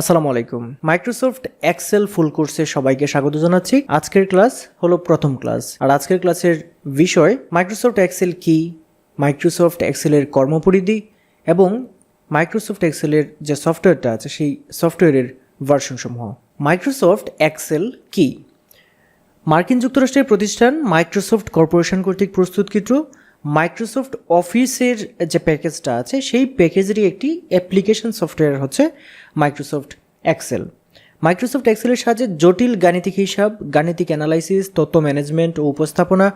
আসসালামু আলাইকুম। Microsoft Excel ফুল কোর্সে সবাইকে স্বাগত জানাচ্ছি। আজকের ক্লাস হলো প্রথম ক্লাস আর আজকের ক্লাসের বিষয় মাইক্রোসফট এক্সেল কি? মাইক্রোসফট এক্সেলের কর্মপরিধি এবং মাইক্রোসফট এক্সেলের যে সফটওয়্যারটা আছে, সেই সফটওয়্যারের ভার্সনসমূহ মাইক্রোসফট এক্সেল কি? মার্কিন যুক্তরাষ্ট্রের প্রতিষ্ঠান মাইক্রোসফট কর্পোরেশন কর্তৃক প্রস্তুতকৃত। মাইক্রোসফট অফিসের যে প্যাকেজটা আছে, সেই প্যাকেজেরই একটি অ্যাপ্লিকেশন সফটওয়্যার হচ্ছে মাইক্রোসফট এক্সেল মাইক্রোসফট এক্সেলের সাহায্যে জটিল গাণিতিক হিসাব, গাণিতিক অ্যানালাইসিস তথ্য ম্যানেজমেন্ট ও উপস্থাপনা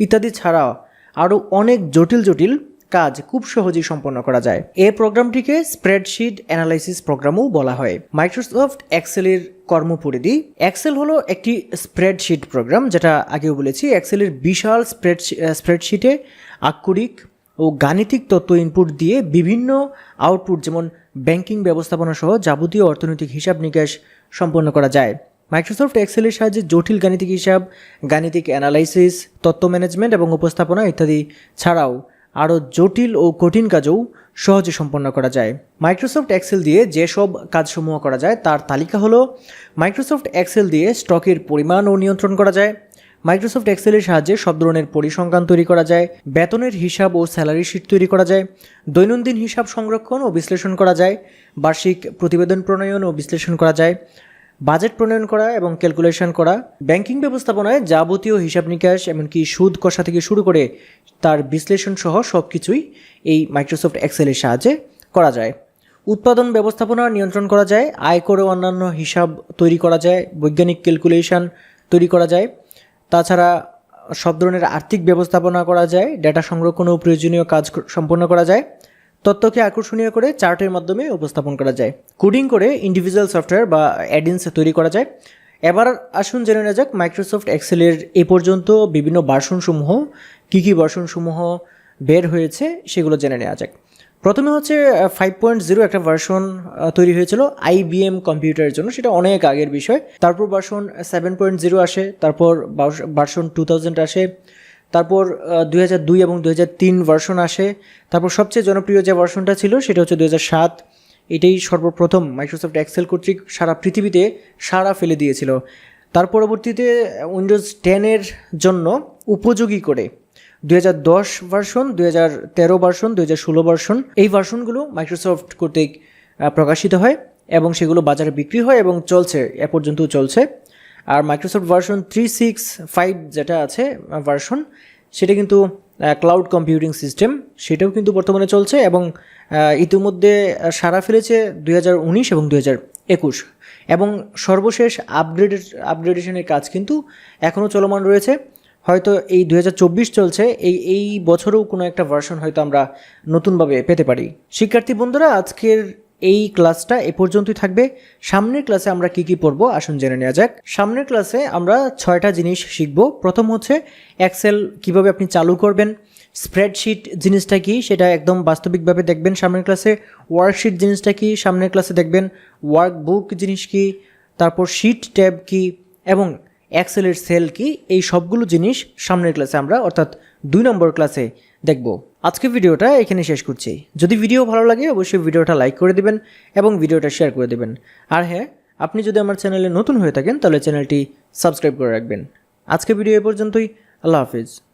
ইত্যাদি ছাড়াও আরও অনেক জটিল জটিল কাজ খুব সহজেই সম্পন্ন করা যায়। এই প্রোগ্রামটিকে স্প্রেডশিট অ্যানালাইসিস প্রোগ্রামও বলা হয়। মাইক্রোসফট এক্সেলের কর্মপরিধি। এক্সেল হলো একটি স্প্রেডশিট প্রোগ্রাম, যেটা আগেও বলেছি, এক্সেলের বিশাল স্প্রেড স্প্রেডশিটে আক্ষরিক ও গাণিতিক তথ্য ইনপুট দিয়ে বিভিন্ন আউটপুট যেমন ব্যাংকিং ব্যবস্থাপনা সহ যাবতীয় অর্থনৈতিক হিসাব নিকাশ সম্পন্ন করা যায়। মাইক্রোসফট এক্সেলের সাহায্যে জটিল গাণিতিক হিসাব, গাণিতিক অ্যানালাইসিস তথ্য ম্যানেজমেন্ট এবং উপস্থাপনা ইত্যাদি ছাড়াও আরও জটিল ও কঠিন কাজও সহজে সম্পন্ন করা যায়। মাইক্রোসফট এক্সেল দিয়ে যেসব কাজসমূহ করা যায়, তার তালিকা হলো মাইক্রোসফট এক্সেল দিয়ে স্টকের পরিমাণ ও নিয়ন্ত্রণ করা যায় মাইক্রোসফট এক্সেলের সাহায্যে সব ধরনের পরিসংখ্যান তৈরি করা যায়, বেতনের হিসাব ও স্যালারি শিট তৈরি করা যায়, দৈনন্দিন হিসাব সংরক্ষণ ও বিশ্লেষণ করা যায়, বার্ষিক প্রতিবেদন প্রণয়ন ও বিশ্লেষণ করা যায় বাজেট প্রণয়ন করা এবং ক্যালকুলেশন করা, ব্যাংকিং ব্যবস্থাপনায় যাবতীয় হিসাব নিকাশ, এমনকি সুদ কষা থেকে শুরু করে তার বিশ্লেষণ সহ সব কিছুই এই মাইক্রোসফট এক্সেলের সাহায্যে করা যায়। উৎপাদন ব্যবস্থাপনা নিয়ন্ত্রণ করা যায় আয়কর ও অন্যান্য হিসাব তৈরি করা যায়, বৈজ্ঞানিক ক্যালকুলেশন তৈরি করা যায়। তাছাড়া সব ধরনের আর্থিক ব্যবস্থাপনা করা যায়, ডেটা সংরক্ষণ ও প্রয়োজনীয় কাজ সম্পন্ন করা যায়। তথ্যকে আকর্ষণীয় করে চার্টের মাধ্যমে উপস্থাপন করা যায়। কোডিং করে ইন্ডিভিজুয়াল সফটওয়্যার বা অ্যাডিন্স তৈরি করা যায়। এবার আসুন জেনে নেওয়া যাক মাইক্রোসফট এক্সেলের এ পর্যন্ত বিভিন্ন ভার্সনসমূহ, কী কী ভার্সনসমূহ বের হয়েছে সেগুলো জেনে নেওয়া যাক। প্রথমে হচ্ছে ফাইভ পয়েন্ট জিরো একটা ভার্সন তৈরি হয়েছিল আইবিএম কম্পিউটারের জন্য, সেটা অনেক আগের বিষয়। তারপর ভার্সন সেভেন পয়েন্ট জিরো আসে, তারপর ভার্সন টু থাউজেন্ড আসে। তারপর দুই হাজার দুই এবং দুই হাজার তিন ভার্সন আসে। তারপর সবচেয়ে জনপ্রিয় যে ভার্সনটা ছিল, সেটা হচ্ছে দুই হাজার সাত। এটাই সর্বপ্রথম মাইক্রোসফট এক্সেল কর্তৃক সারা পৃথিবীতে সারা ফেলে দিয়েছিল। তার পরবর্তীতে উইন্ডোজ টেনের জন্য উপযোগী করে দুই হাজার দশ ভার্সন দুই হাজার তেরো ভার্সন দুই হাজার ষোলো ভার্সন এই ভার্সনগুলো মাইক্রোসফট কর্তৃক প্রকাশিত হয় এবং সেগুলো বাজারে বিক্রি হয় এবং চলছে, এ পর্যন্ত চলছে। আর Microsoft version three six five যেটা আছে ভার্সন সেটা কিন্তু ক্লাউড কম্পিউটিং সিস্টেম সেটাও কিন্তু বর্তমানে চলছে এবং ইতিমধ্যে সারা ফেলেছে দুই হাজার উনিশ এবং হাজার একুশ। এবং সর্বশেষ আপগ্রেডের আপগ্রেডেশনের কাজ কিন্তু এখনও চলমান রয়েছে। হয়তো এই দু হাজার চব্বিশ চলছে, এই এই বছরেও কোনো একটা ভার্সন হয়তো আমরা নতুনভাবে পেতে পারি। শিক্ষার্থী বন্ধুরা, আজকের এই ক্লাসটা এ পর্যন্তই থাকবে। সামনের ক্লাসে আমরা কি কি পড়ব আসুন জেনে নেওয়া যাক। সামনের ক্লাসে আমরা ছয়টা জিনিস শিখব। প্রথম হচ্ছে এক্সেল কীভাবে আপনি চালু করবেন। স্প্রেডশিট জিনিসটা কি সেটা একদম বাস্তবিকভাবে দেখবেন সামনের ক্লাসে। ওয়ার্কশিট জিনিসটা কি সামনের ক্লাসে দেখবেন। ওয়ার্কবুক জিনিস কি। তারপর শিট ট্যাব কি। এবং এক্সেলের সেল কি? এই সবগুলো জিনিস সামনের ক্লাসে আমরা, অর্থাৎ দুই নম্বর ক্লাসে দেখব। আজকে ভিডিওটা এখানে শেষ করছি। যদি ভিডিও ভালো লাগে, অবশ্যই ভিডিওটা লাইক করে দিবেন এবং ভিডিওটা শেয়ার করে দিবেন। আর হ্যাঁ আপনি যদি আমার চ্যানেলে নতুন হয়ে থাকেন, তাহলে চ্যানেলটি সাবস্ক্রাইব করে রাখবেন। আজকে ভিডিও এ পর্যন্তই। আল্লাহ হাফিজ।